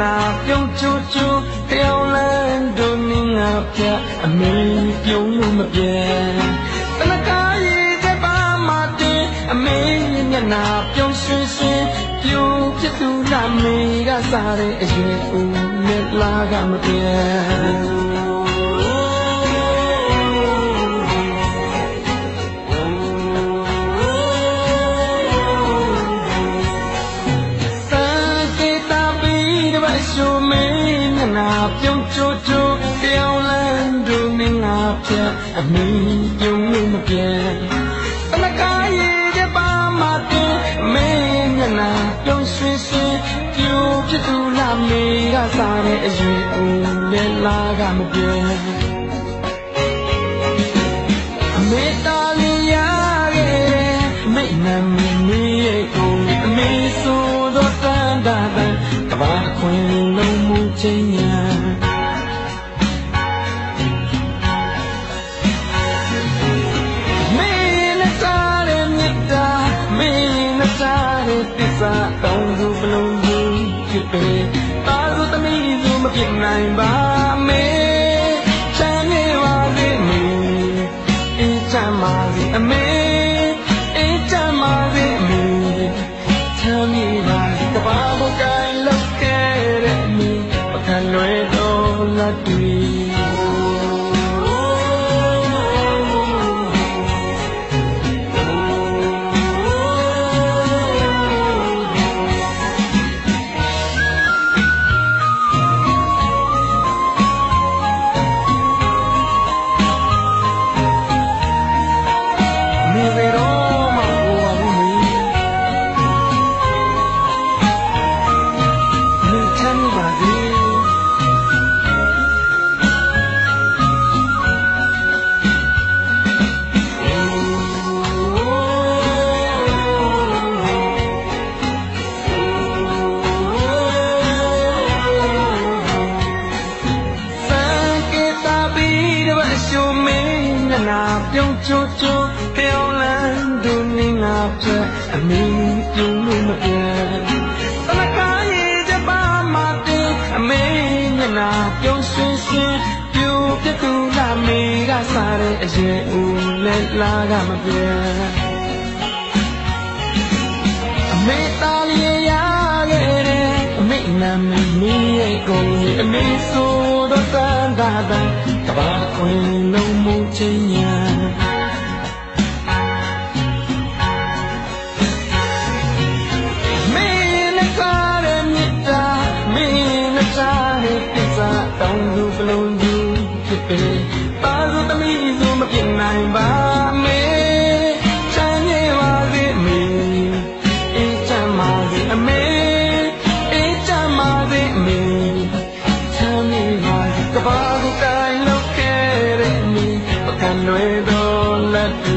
နာပြုံးချိုးချိုးတယောက်လန်းတို့နင်းငါပြအမေပြုံးလို့မပြေတနကားရည်တဲ့ပါမတင်အမေမျက်နာပြုံးရွှင်ရွှင်ပြိုးဖြစ်သူလာမေကစားတဲ့အရင်ဦးနဲ့လာကမပြေ ရှုမင်းမျက်နာပြုံးချိုးချိုးပြောင်းလန်းဒူမင်းငါဖြတ်အမီးပြုံးလို့မပြေတနကားရည်တဲ့ပါမတင်မင်းမျက်နာပြုံးရွှင်ရွှင်ပြူဖြစ်သူလာမေကစားတဲ့အရွယ်ဦးနဲ့လာကမပြေအမေတာလီရရဲ့မိတ်နမီမီရဲ့ကိုအမေဆိုတော့တန်တာတန်က ဘာခွင်လုံးမှုချင်းညာမင်းနဲ့စားတဲ့မြတ်တာမင်းနဲ့စား ပကံလွယ် နနာပြုံးချိုးချိုးပြောင်းလန်းဒူနေငါပြအမင်းပြုံးလို့မပြေတနကားရည်တဲ့ပါမတင်အမင်းနနာပြုံးရွှင်ရွှင်ပြူပြတူလာမေကစားတဲ့အရင်ဦးလဲလာကမပြေအမေတာလီရခဲ့တဲ့အမေနာမည်မီးရဲ့ကုန်ကြီးအမေဆို သန္တာတန်ကဘာခွင်လုံးမချင်းညာမင်းနဲ့ကားရဲ့မြတ်တာမင်းနဲ့စားရဲ့ပစ္စတောင်းသူပလုံးသူဖြစ်ပေပါသူသမီးသူမပြစ်နိုင်ပါ လွယ်သောလက်